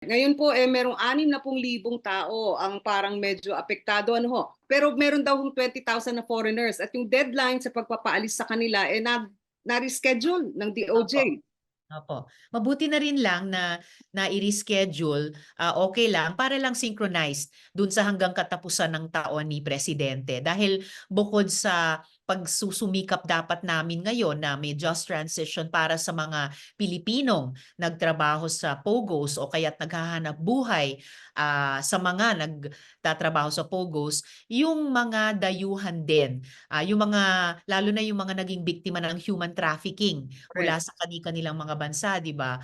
Ngayon po eh merong 60,000 tao ang parang medyo apektado ano ho. Pero meron daw hong 20,000 na foreigners at yung deadline sa pagpapaalis sa kanila eh na na-reschedule ng DOJ. Opo. Mabuti na rin lang na na i-reschedule, ah, okay lang para lang synchronized dun sa hanggang katapusan ng taon ni presidente. Dahil bukod sa pagsusumikap dapat namin ngayon na may just transition para sa mga Pilipinong nagtrabaho sa POGOs o kaya't naghahanap buhay ah, sa mga nagtatrabaho sa POGOs, yung mga dayuhan din, ah, yung mga lalo na yung mga naging biktima ng human trafficking mula sa kani-kanilang mga bansa, 'di ba?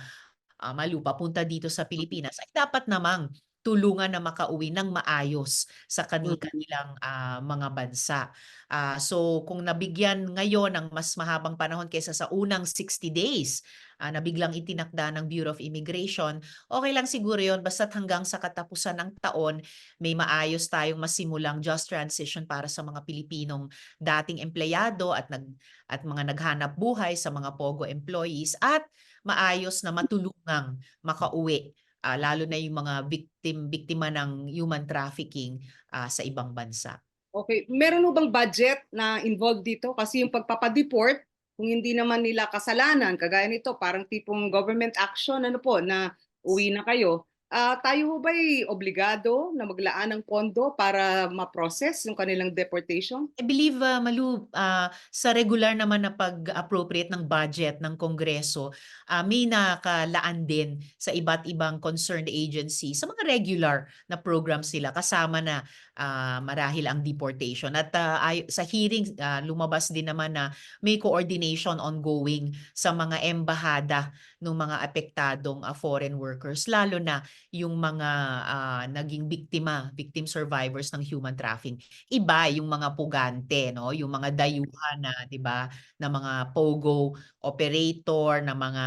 Ah, malu papunta dito sa Pilipinas. Ay dapat namang tulungan na makauwi ng maayos sa kani-kanilang ah, mga bansa. Ah, so kung nabigyan ngayon ng mas mahabang panahon kaysa sa unang 60 days ah, na biglang itinakda ng Bureau of Immigration, okay lang siguro 'yon basta't hanggang sa katapusan ng taon may maayos tayong masimulang just transition para sa mga Pilipinong dating empleyado at nag at mga naghanap buhay sa mga POGO employees at maayos na matulungang makauwi ah, lalo na yung mga victim biktima ng human trafficking ah, sa ibang bansa. Okay, meron ho bang budget na involved dito? Kasi yung pagpapa-deport, kung hindi naman nila kasalanan, kagaya nito, parang tipong government action, ano po, na uwi na kayo, ah, tayo ho ba'y obligado na maglaan ng pondo para ma-process yung kanilang deportation? I believe, ah, Malu, ah, sa regular naman na pag-appropriate ng budget ng Kongreso, ah, may nakalaan din sa iba't ibang concerned agency sa mga regular na programs nila kasama na ah, marahil ang deportation. At ah, ay, sa hearing, ah, lumabas din naman na may coordination ongoing sa mga embahada ng mga apektadong ah, foreign workers, lalo na yung mga ah, naging biktima, victim survivors ng human trafficking. Iba yung mga pugante, no? Yung mga dayuhan na, 'di ba, na mga pogo operator, na mga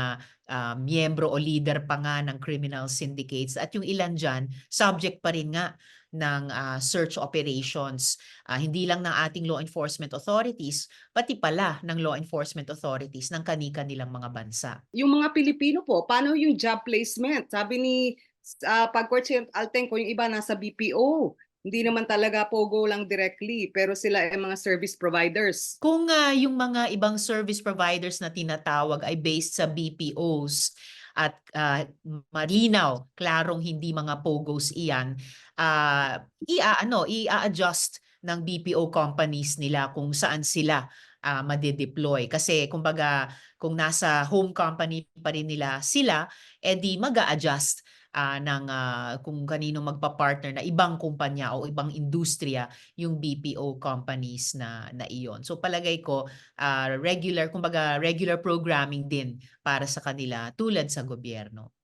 ah, miyembro o leader pa nga ng criminal syndicates at yung ilan diyan subject pa rin nga ng ah, search operations ah, hindi lang ng ating law enforcement authorities pati pala ng law enforcement authorities ng kani-kanilang mga bansa. Yung mga Pilipino po, paano yung job placement? Sabi ni uh, Pagcourt yung iba nasa BPO. Hindi naman talaga pogo lang directly, pero sila ay mga service providers. Kung ah, yung mga ibang service providers na tinatawag ay based sa BPOs at ah, malinaw, klarong hindi mga pogos iyan, ah, i-aano, i-adjust ng BPO companies nila kung saan sila ah, made-deploy. Kasi kumbaga kung nasa home company pa rin nila sila, edi mag-a-adjust ah, ng ah, kung kanino magpa-partner na ibang kumpanya o ibang industriya yung BPO companies na na iyon. So palagay ko ah, regular kumbaga regular programming din para sa kanila tulad sa gobyerno.